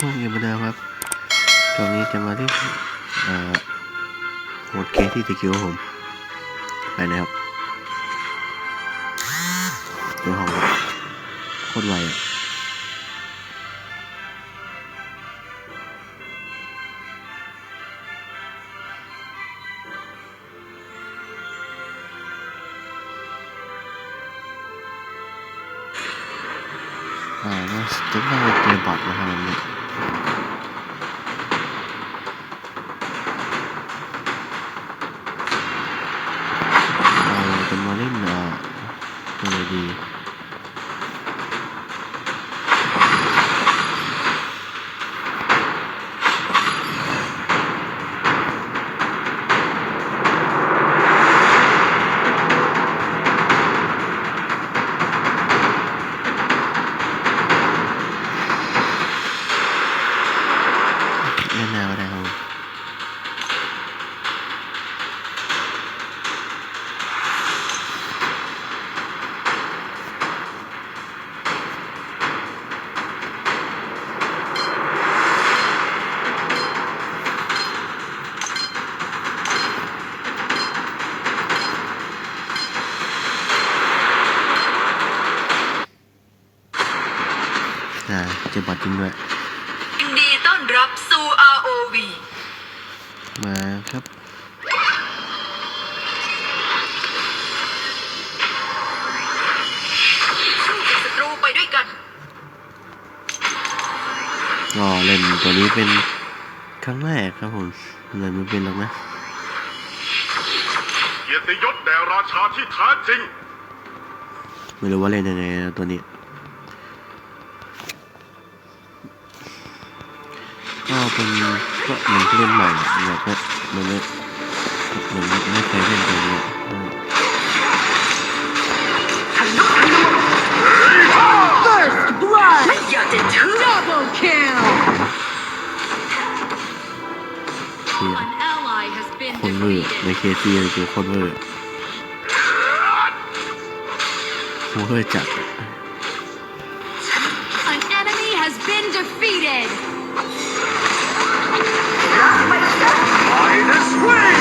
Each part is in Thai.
ช่องกัดทุ่งเกมเหมือนเดิมครับตรงนี้จะมาที่โหมดเคสที่ตะคิวผมไปนะครับเดี๋ยวห้องโคตรไวอะอ่าน่าจะน่าจะเจอบอทนะครับวันนี้ เล่ ก็เล่นตัวนี้เป็นครั้งแรกครับผมเล่นไม่เป็นหรอกนะเกียรติยศแด่ราชาที่แท้จริง ไม่รู้ว่าเล่นยังไงนะตัวนี้ก็เป็นก็เหมือนผู้เล่นใหม่แบบว่ามันไม่เหมือนไม่เคยเล่นตัว คนเวอร์ใน defeated. เคซีเลยคือคนเวอร์โคตรเวอร์จัดอะ An enemy has been defeated. By this way!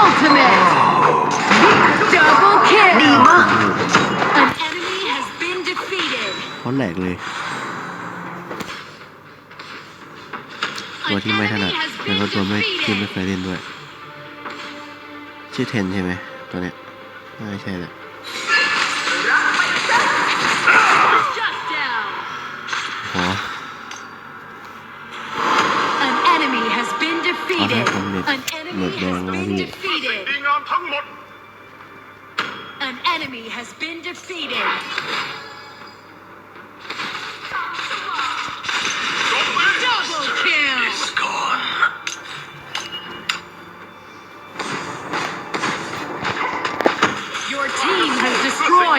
Ultimate! Double kill! โอ้โห An enemy has been defeated. เขาแหลกเลย ตัวที่ไม่ถนัดแล้วก็ตัวไม่ที่ไม่เคยเล่นด้วย ชื่อเทนใช่ไหมตัวเนี้ยไม่ใช่แหละ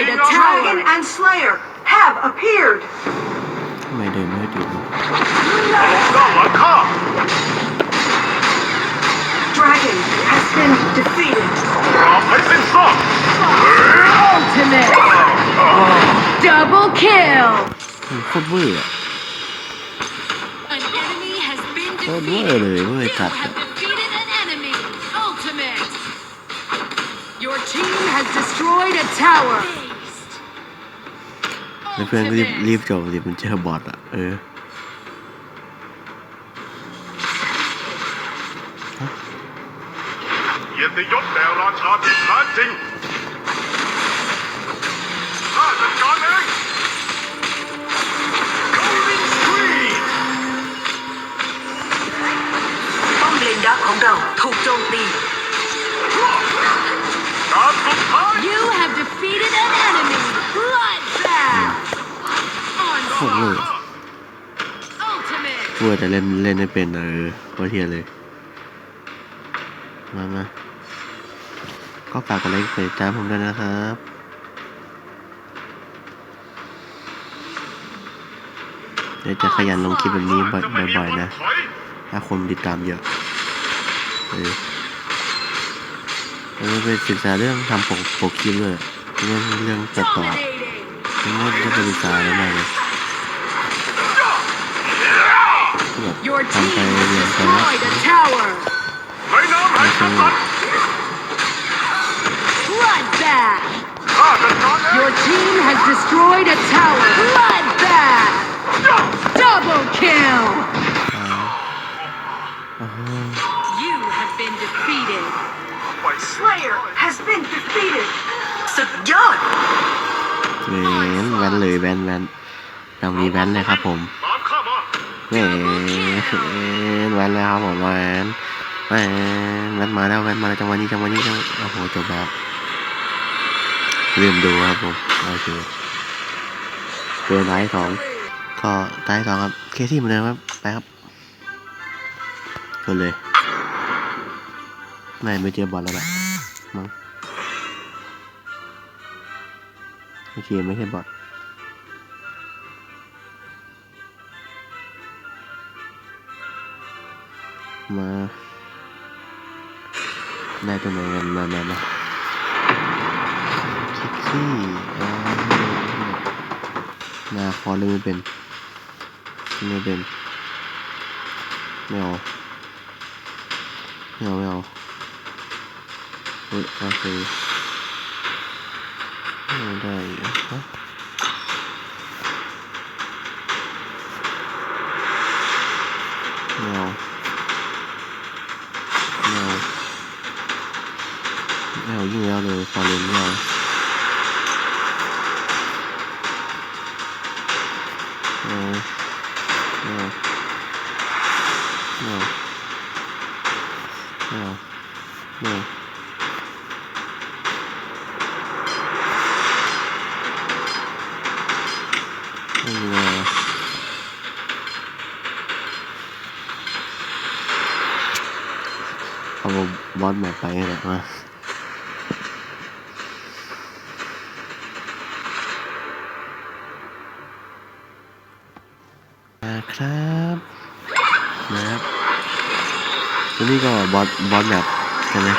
destroyed a tower. Dragon and Slayer have appeared. May do, may do. Dragon has been defeated. Ultimate. Double kill. Foi boa. An enemy has been Foi boa, ele foi. Your team has destroyed a tower. แล้วเพื่อนก็รีบ Ultimate. รีบจบสิมันเจอบอทอะเออเกียรติยศแด่ราชาที่แท้จริง ล่นเล่นไม่เป็นเออโคตรเทียเลย มามาก็ฝากกดไลค์กดติดตามผมด้วยนะครับเดี๋ยวจะขยันลงคลิปแบบนี้บ่อยๆนะ ถ้าคนติดตามเยอะเออเราไปศึกษาเรื่องทำปกปกคลิปเลยเรื่องเรื่องตัดต่อไม่ได้ไปศึกษาอะไรมากเลย แบบ Your ทำ team ไป has เรียนไปแล้ว destroyed a tower. ในน้ำแห่งกษัตริย์ Bloodbath. ข้าจัดการเอง Your team has destroyed a tower. Bloodbath. Double kill. อ่า You have been defeated. ไปสิ Slayer has been defeated. สุดยอดแหวนแวนเลยแวนแวนเรามีแวนเลยครับผมตามข้ามา แหวนแวนแล้วครับผมแวนแวนแวนมาแล้วแวนมาแล้วจังหวะนี้จังหวะนี้จังโอ้โหจบแล้วลืมดูครับผมโอเคเกินไลท์สองก็ไลท์สองครับเคที่เหมือนเดิมครับไปครับกดเลยไม่ไม่เจอบอลแล้วแหละมั้งโอเคไม่ใช่บอล มาได้ตัวไหนกันมามามาคิกซี่นาคอเล่นไม่เป็นล่นไม่เป็นไม่เอาไม่เอาไม่เอาเฮ้ยโอเคไม่ได้ฮะ เอาบอสมาไปแหละมามาครับนะครับตัวนี้ก็บอสบอสแบบใช่ไหม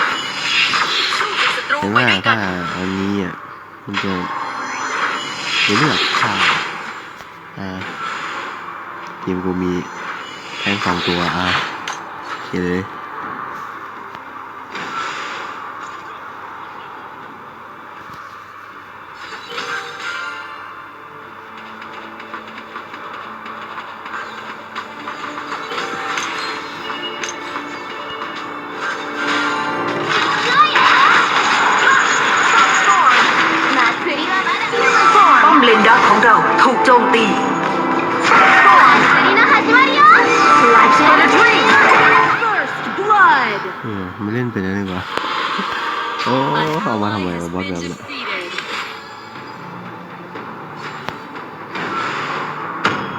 สู้กับศัตรูเห็นไปว่าถ้าอันนี้อะมันจะมีเลือดค่ะอ่าทีมกูมีแทงสองตัวอะโอเคเลย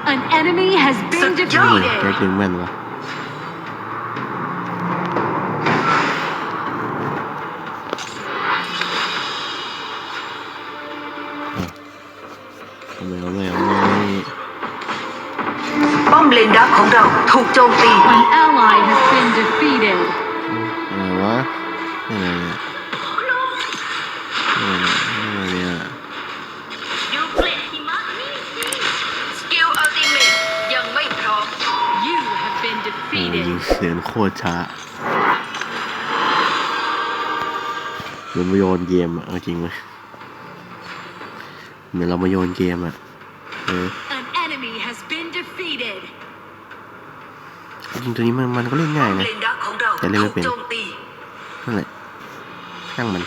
An enemy has been Such เฮ้ย defeated. แกเก่งแม่นวะอะเอาไม่เอาไม่เอาไม่ป้อมเลนดักของเราถูกโจมตี An ally has been defeated. โคตรช้าเหมือนมาโยนเกมอะเอาจริงไหมเหมือนเรามาโยนเกมอะเออ An enemy has been defeated. จริงๆตัวนี้มันมันก็เล่นง่ายนะเลนดักของเราแต่เล่นไม่ถูกเป็นโจมตีนั่นแหละช่างมัน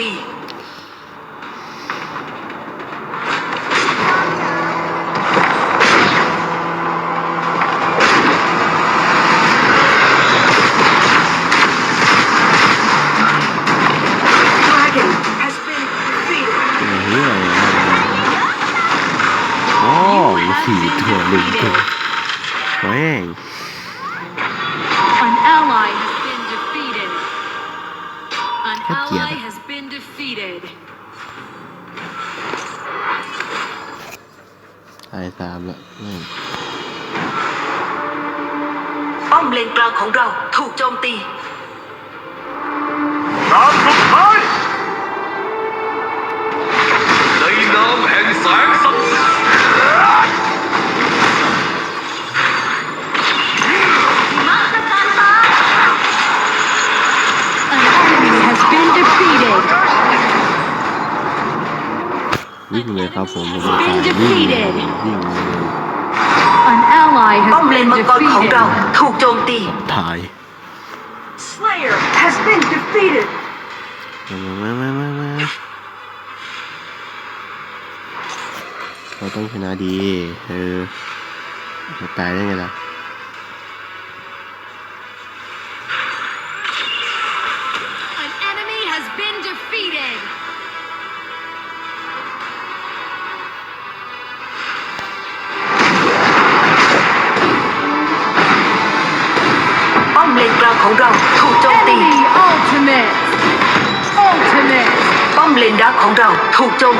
defeated. ตายตามละแม่งป้อมเลนกลางของเราถูกโจมตี ตามสุดท้ายในนามแห่งแสง วิ่งเลยครับผมผมไม่ตาย Been วิ่งเลย defeated. วิ่งเลย An ally ป้อม has เลน been มังกรของเรา defeated. ถูกโจมตีตาย Slayer has been defeated มามามามามาเราต้องชนะดีเออจะตายได้ไงล่ะ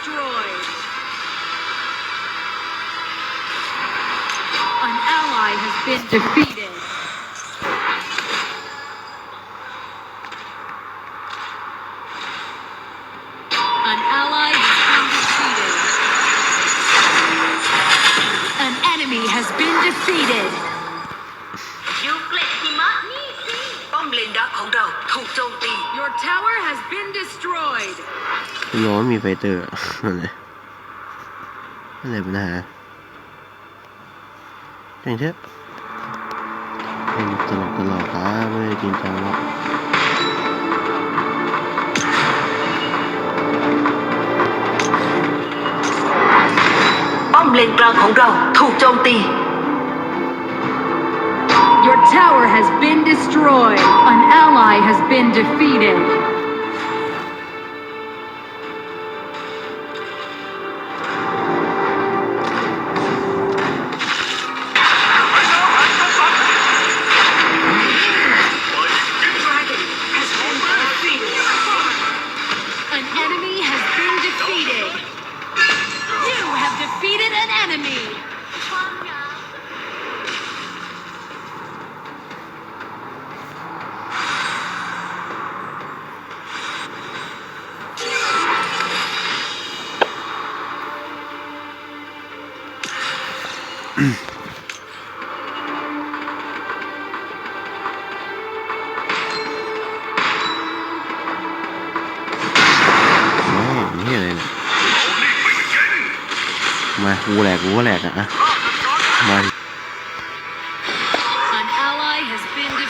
Destroyed. An ally has been defeated. คุณร้อนมีไฟเตอร์อะไรอะไรปัญหาแต่งเถอะเป็นตลกตลกครับไม่ได้จริงจังหรอกป้อมเลนกลางของเราถูกโจมตี Your tower has been destroyed. An ally has been defeated. Defeated an enemy.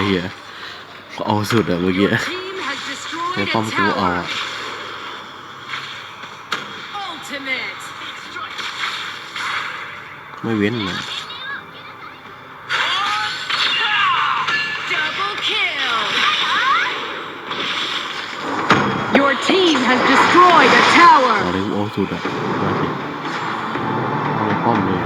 อะไอ้เหี้ยเอาสุดอะเมื่อกี้ Your team has destroyed ใน a ป้อมกูเอา tower. อะ Ultimate. ไม่เว้นเลย Double kill. Your team has destroyed a ต่อ tower. เลยกูเอาสุดอะมาสิเอาในป้อมเลย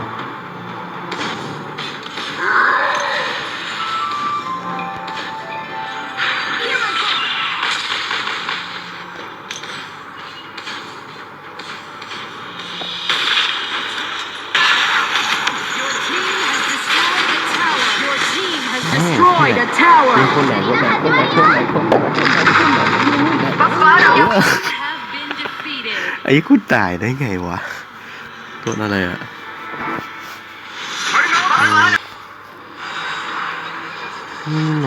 ไอ้กูตายได้ไงวะตัวอะไรอะอืมห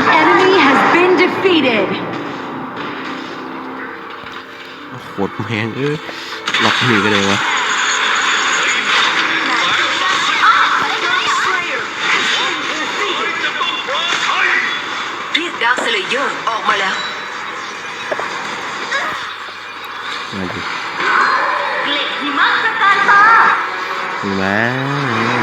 An enemy has been defeated. โคตรแพงเออล็อกมือกันเลยวะ เรียกดาร์คสเลเยอร์ออกมาแล้ว มาดิเกล็ดหิมะประการฟ้า มา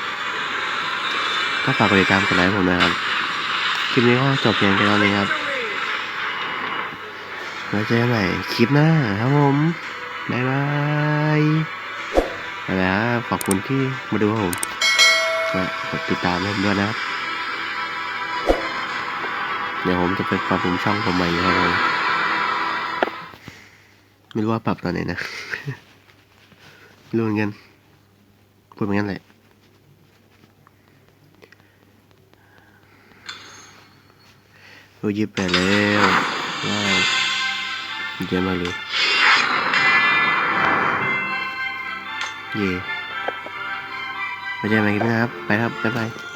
ก็ฝากกดติดตามกดไลค์ผมนะครับคลิปนี้ก็จบเพียงแค่นี้ครับแล้วเจอกันใหม่คลิปหน้าครับผมบ๊ายบายไปแล้วครับขอบคุณที่มาดูผมก็กดติดตามให้ผมด้วยนะครับเดี๋ยวผมจะไปปรับปรุงช่องผมใหม่ครับผมไม่รู้ว่าปรับตอนไหนนะรู้เหมือนกันพูดเหมือนกันแหละ โอ้ยิบไปแล้วว้าวดีใจมากเลยเย่ไปเจอกันใหม่คลิปหน้าครับ ไปครับ บ๊ายบาย